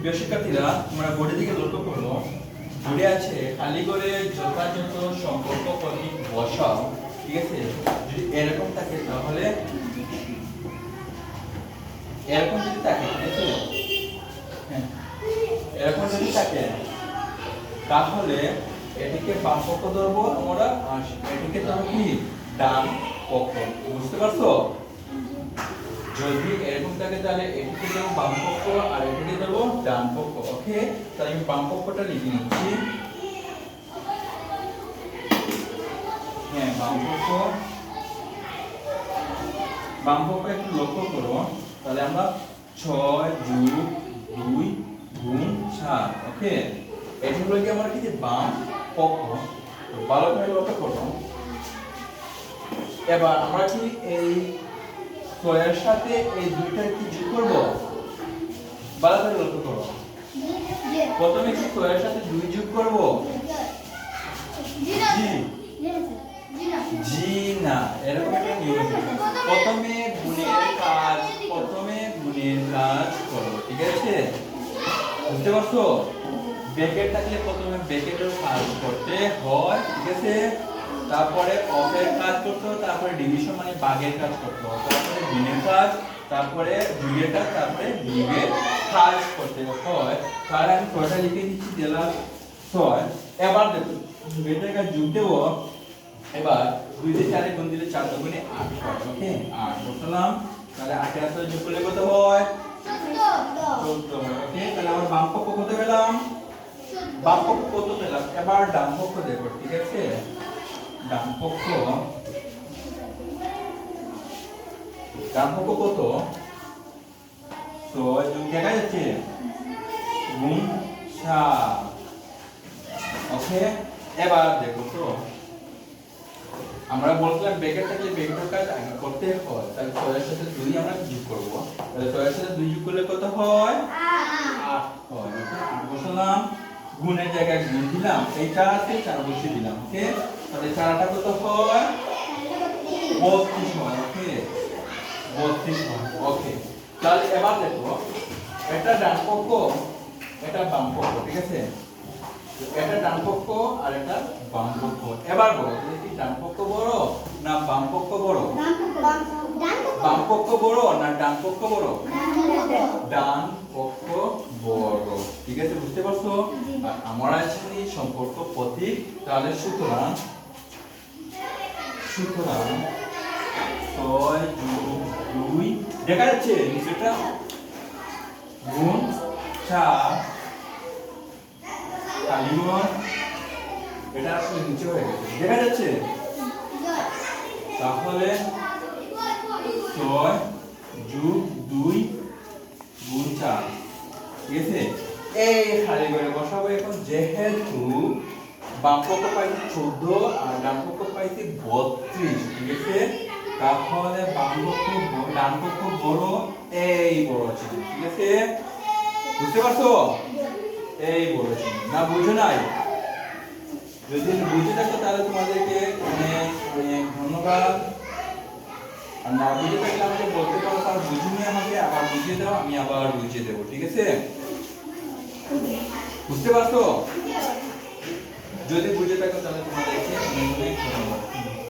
প্রিয় শিক্ষার্থীরা, তোমরা বোর্ডের দিকে লক্ষ্য করো। বোর্ডে আছে করে যথাযথ সম্পর্ক প্রতীক বসাও, ঠিক আছে? যদি এরকম থাকে তাহলে, এরকম যদি থাকে হ্যাঁ। এরকম যদি থাকে, তাহলে এটিকে বাম পক্ষ ধরবো আমরা, আর এটিকে ধরবো কি? ডান পক্ষ। বুঝতে পারছ? যদি এরকম থাকে তাহলে এটিকে দেবো বাম পক্ষ আর এটিকে দেবো ডান পক্ষ ওকে তাহলে আমি বাম পক্ষটা লিখে নিচ্ছি। হ্যাঁ বাম পক্ষ বাম পক্ষ একটু লক্ষ্য করো। তাহলে আমরা ছয় যোগ দুই গুণ সাত। ওকে এটি হলো কি আমার কি যে বাম পক্ষ ভালো করে লক্ষ্য করো। এবার আমরা কি এই ছয়ের সাথে এই দুইটা কি যোগ করব? ভালো করে লক্ষ্য করো। প্রথমে কি ছয়ের সাথে দুই যোগ করব? জি। না, এরকম একটা নিয়ম। প্রথমে গুণের কাজ, প্রথমে গুণের কাজ করো, ঠিক আছে? বুঝতে পারছ? ব্যাকেট থাকলে প্রথমে ব্যাকেটের কাজ করতে হয়, ঠিক আছে? তারপরে অফের কাজ করতে হয় তারপরে ডিভিশন মানে ভাগের কাজ করতে হয় তারপরে গুণের কাজ, তারপরে দুইয়ের কাজ, তারপরে বিয়োগের কাজ করতে হয় তাহলে আমি ছয়টা লিখে দিচ্ছি দিলাম ছয়। এবার দেখো বেটার কাজ যোগ দেবো এবার দুই দিয়ে চারে গুণ দিলে চার দুগুণে আট হয়, ওকে? আট বসালাম। তাহলে আটের সাথে যোগ করলে কত হয়? চোদ্দ ওকে? তাহলে আমার বাম পক্ষ কত পেলাম? বাম পক্ষ কত পেলাম? এবার ডান পক্ষ দেখো, ঠিক আছে? ডান পক্ষ ডান পক্ষ কত? তো যোগ দেখা যাচ্ছে। গুণ সাত। ওকে এবার দেখো তো। আমরা বলছিলাম ব্যাকেট থাকলে ব্যাকেটের কাজ আগে করতে হয়। তাহলে ছয়ের সাথে দুই আমরা যোগ করব। তাহলে ছয়ের সাথে দুই যোগ করলে কত হয়? আট। হয়। বসালাম। গুণের জায়গায় গুণ দিলাম, এই চার আছে চার বসিয়ে দিলাম, ওকে? তাহলে চারটা কত হয় বত্রিশ হয়, ওকে? বত্রিশ হয়, ওকে। তাহলে এবার দেখো, এটা ডান পক্ষ এটা বাম পক্ষ ঠিক আছে? এটা ডান পক্ষ আর এটা বাম পক্ষ এবার বলো তাহলে কি ডান পক্ষ বড় না বাম পক্ষ বড় বাম পক্ষ বড় না ডান পক্ষ বড়। ডান পক্ষ বড়। ঠিক আছে বুঝতে পারছ? আর আমার আছে সম্পর্ক প্রতীক তাহলে সুতরাং সুতরাং ছয় দুই দেখা যাচ্ছে নিচেটা গুণ চার। কালিগঞ্জ এটা আসলে নিচে হয়ে গেছে। দেখা যাচ্ছে? তাহলে ছয় যোগ দুই গুণ চার। ঠিক আছে এই খালি করে বসাবো এখন, যেহেতু বাম পক্ষ পাইছি চোদ্দ আর ডান পক্ষ পাইছি বত্রিশ, ঠিক আছে? তাহলে বাম পক্ষ ব- বড়, এই বড় ছিল ঠিক আছে? বুঝতে পারছ? এই বড় ছিল না, বুঝো নাই? যদি বুঝে থাকো তাহলে তোমাদেরকে অনেক অনেক ধন্যবাদ। আর না বুঝে থাকলে আমাকে বলতে পারো তার বুঝুনি আমাকে আবার বুঝিয়ে দাও আমি আবার বুঝিয়ে দেবো ঠিক আছে? বুঝতে পারছ? যদি বুঝে থাকো তাহলে তোমাদেরকে অনেক অনেক ধন্যবাদ